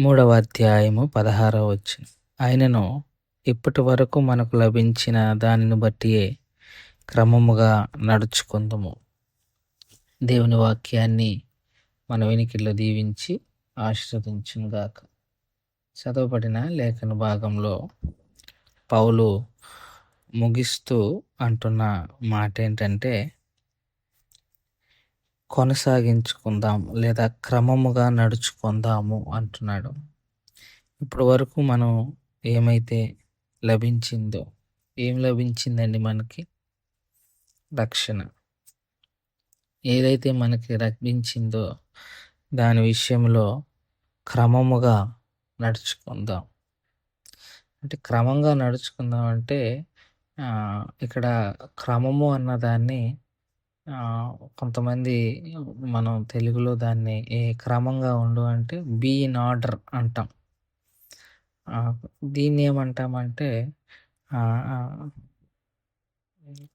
మూడవ అధ్యాయము పదహారవ వచ్చిన ఆయనను ఇప్పటి వరకు మనకు లభించిన దానిని బట్టియే క్రమముగా నడుచుకుందాము. దేవుని వాక్యాన్ని మన వెనికిలో దీవించి ఆశీర్వదించునుగాక. చదవబడిన లేఖన భాగంలో పౌలు ముగిస్తూ అంటున్న మాట ఏంటంటే కొనసాగించుకుందాం లేదా క్రమముగా నడుచుకుందాము అంటున్నాడు. ఇప్పటి వరకు మనం ఏమైతే లభించిందో ఏం లభించిందండి మనకి? రక్షణ. ఏదైతే మనకి లభించిందో దాని విషయంలో క్రమముగా నడుచుకుందాం. అంటే క్రమంగా నడుచుకుందాం అంటే ఇక్కడ క్రమము అన్నదాన్ని కొంతమంది మనం తెలుగులో దాన్ని ఏ క్రమంగా ఉండు అంటే బీ ఇన్ ఆర్డర్ అంటాం. దీన్ని ఏమంటామంటే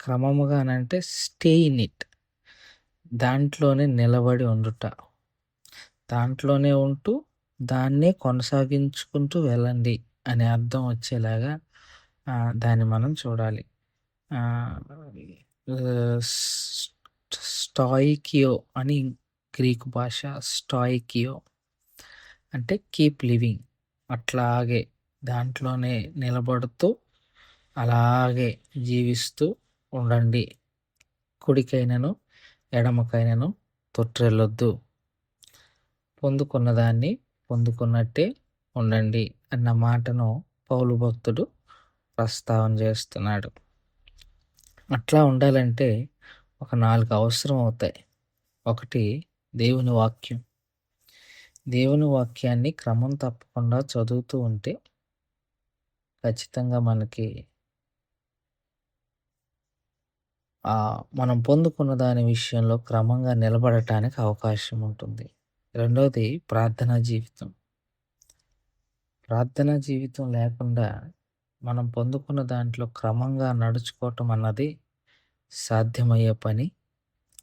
క్రమముగా అంటే స్టే ఇన్ ఇట్ దాంట్లోనే నిలబడి ఉండుట. దాంట్లోనే ఉంటూ దాన్నే కొనసాగించుకుంటూ వెళ్ళండి అనే అర్థం వచ్చేలాగా దాన్ని మనం చూడాలి. స్టాయికియో అని గ్రీకు భాష స్టాయికియో అంటే కీప్ లివింగ్ అట్లాగే దాంట్లోనే నిలబడుతూ అలాగే జీవిస్తూ ఉండండి. కుడికైనను ఎడమకైనను తొట్రెళ్ళొద్దు. పొందుకున్న దాన్ని పొందుకున్నట్టే ఉండండి అన్న మాటను పౌలు భక్తుడు ప్రస్తావన చేస్తున్నాడు. అట్లా ఉండాలంటే ఒక నాలుగు అవసరం అవుతాయి. ఒకటి దేవుని వాక్యం. దేవుని వాక్యాన్ని క్రమం తప్పకుండా చదువుతూ ఉంటే ఖచ్చితంగా మనకి మనం పొందుకున్న దాని విషయంలో క్రమంగా నిలబడటానికి అవకాశం ఉంటుంది. రెండవది ప్రార్థనా జీవితం. ప్రార్థనా జీవితం లేకుండా మనం పొందుకున్న దాంట్లో క్రమంగా నడుచుకోవటం అన్నది సాధ్యమయ్యే పని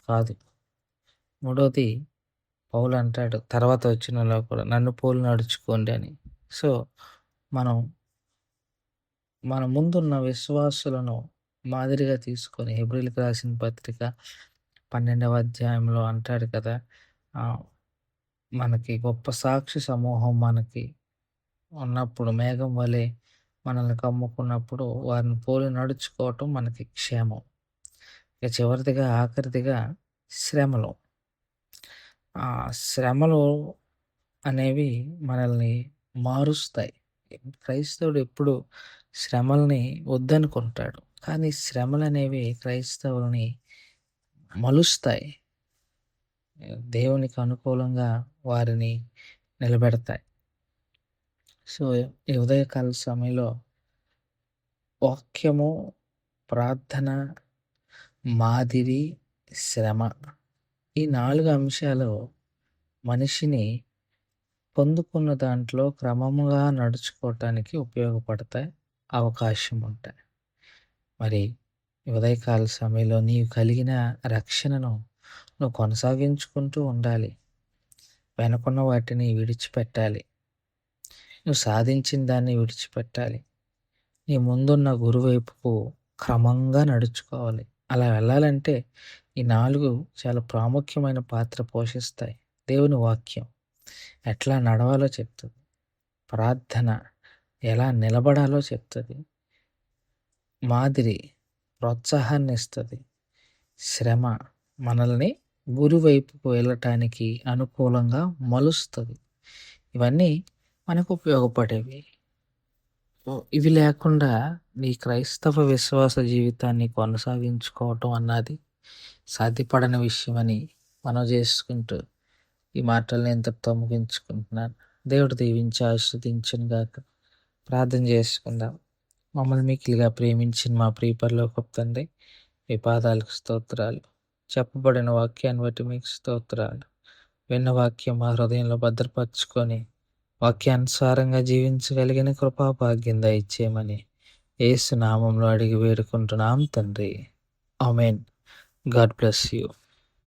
కాదు. మూడవది పౌలు అంటాడు తర్వాత వచ్చినలా కూడా నన్ను పోలు నడుచుకోండి అని. సో మనం మన ముందున్న విశ్వాసులను మాదిరిగా తీసుకొని హెబ్రిల్కి రాసిన పత్రిక పన్నెండవ అధ్యాయంలో అంటాడు కదా మనకి గొప్ప సాక్షి సమూహం మనకి ఉన్నప్పుడు మేఘం వలె మనల్ని కమ్ముకున్నప్పుడు వారిని పోలి నడుచుకోవటం మనకి క్షేమం. ఇక చివరిదిగా ఆఖరిదిగా శ్రమలు. ఆ శ్రమలు అనేవి మనల్ని మారుస్తాయి. క్రైస్తవుడు ఎప్పుడు శ్రమల్ని వద్దనుకుంటాడు. కానీ శ్రమలు అనేవి క్రైస్తవుల్ని మలుస్తాయి. దేవునికి అనుకూలంగా వారిని నిలబెడతాయి. సో ఈ ఉదయకాల సమయంలో వాక్యము ప్రార్థన మాదిరి శ్రమ. ఈ నాలుగు అంశాలు మనిషిని పొందుకున్న దాంట్లో క్రమముగా నడుచుకోవటానికి ఉపయోగపడతాయి అవకాశం ఉంటాయి మరి ఉదయకాల సమయంలో నీవు కలిగిన రక్షణను నువ్వు కొనసాగించుకుంటూ ఉండాలి. వెనుకున్న వాటిని విడిచిపెట్టాలి. నువ్వు సాధించిన దాన్ని విడిచిపెట్టాలి. నీ ముందున్న గురువైపుకు క్రమంగా నడుచుకోవాలి. అలా వెళ్ళాలంటే ఈ నాలుగు చాలా ప్రాముఖ్యమైన పాత్ర పోషిస్తాయి. దేవుని వాక్యం ఎట్లా నడవాలో చెప్తుంది. ప్రార్థన ఎలా నిలబడాలో చెప్తుంది. మాదిరి ప్రోత్సాహాన్ని ఇస్తుంది. శ్రమ మనల్ని గురువైపుకు వెళ్ళటానికి అనుకూలంగా మలుస్తుంది. ఇవన్నీ మనకు ఉపయోగపడేవి. ఇవి లేకుండా నీ క్రైస్తవ విశ్వాస జీవితాన్ని కొనసాగించుకోవటం అన్నది సాధ్యపడని విషయమని మనం చేసుకుంటూ ఈ మాటల్ని ఇంతటితో ముగించుకుంటున్నాను. దేవుడు దీవించి ఆశ్రదించను గాక. ప్రార్థన చేసుకుందాం. మమ్మల్ని మిక్కిలిగా ప్రేమించిన మా ప్రియ పరలోకపు తండ్రి మీ పాదాలకు స్తోత్రాలు. చెప్పబడిన వాక్యాన్ని బట్టి మీకు స్తోత్రాలు. విన్న వాక్యం మా హృదయంలో భద్రపరుచుకొని వాక్యానుసారంగా జీవించగలిగిన కృపాభాగ్యం దయచేయమని ఏసు నామంలో అడిగి వేడుకుంటున్నాం తండ్రి. ఆమెన్. God bless you.